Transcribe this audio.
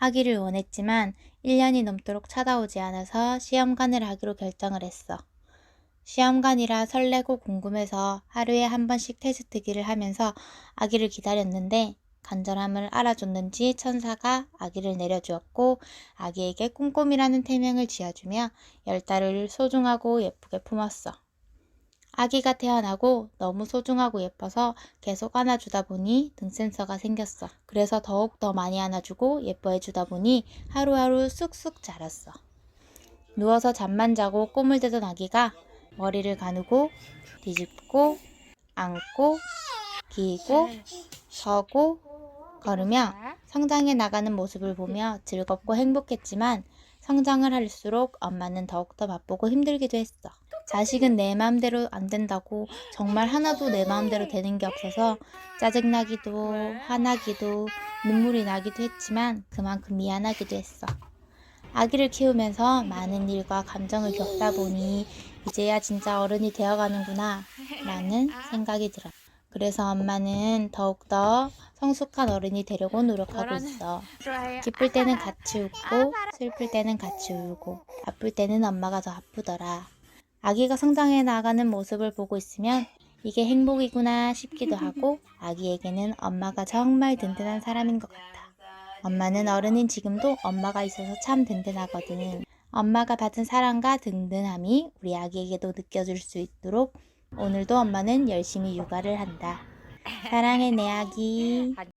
아기를 원했지만 1년이 넘도록 찾아오지 않아서 시험관을 하기로 결정을 했어. 시험관이라 설레고 궁금해서 하루에 한 번씩 테스트기를 하면서 아기를 기다렸는데 간절함을 알아줬는지 천사가 아기를 내려주었고 아기에게 꼼꼼이라는 태명을 지어주며 열 달을 소중하고 예쁘게 품었어. 아기가 태어나고 너무 소중하고 예뻐서 계속 안아주다 보니 등 센서가 생겼어. 그래서 더욱 더 많이 안아주고 예뻐해주다 보니 하루하루 쑥쑥 자랐어. 누워서 잠만 자고 꿈을 대던 아기가 머리를 가누고 뒤집고 앉고 기고 서고 걸으며 성장해 나가는 모습을 보며 즐겁고 행복했지만 성장을 할수록 엄마는 더욱더 바쁘고 힘들기도 했어. 자식은 내 마음대로 안 된다고 정말 하나도 내 마음대로 되는 게 없어서 짜증나기도 화나기도 눈물이 나기도 했지만 그만큼 미안하기도 했어. 아기를 키우면서 많은 일과 감정을 겪다 보니 이제야 진짜 어른이 되어가는구나 라는 생각이 들어. 그래서 엄마는 더욱더 성숙한 어른이 되려고 노력하고 있어. 기쁠 때는 같이 웃고 슬플 때는 같이 울고 아플 때는 엄마가 더 아프더라. 아기가 성장해 나가는 모습을 보고 있으면 이게 행복이구나 싶기도 하고 아기에게는 엄마가 정말 든든한 사람인 것 같아. 엄마는 어른인 지금도 엄마가 있어서 참 든든하거든. 엄마가 받은 사랑과 든든함이 우리 아기에게도 느껴질 수 있도록 오늘도 엄마는 열심히 육아를 한다. 사랑해 내 아기.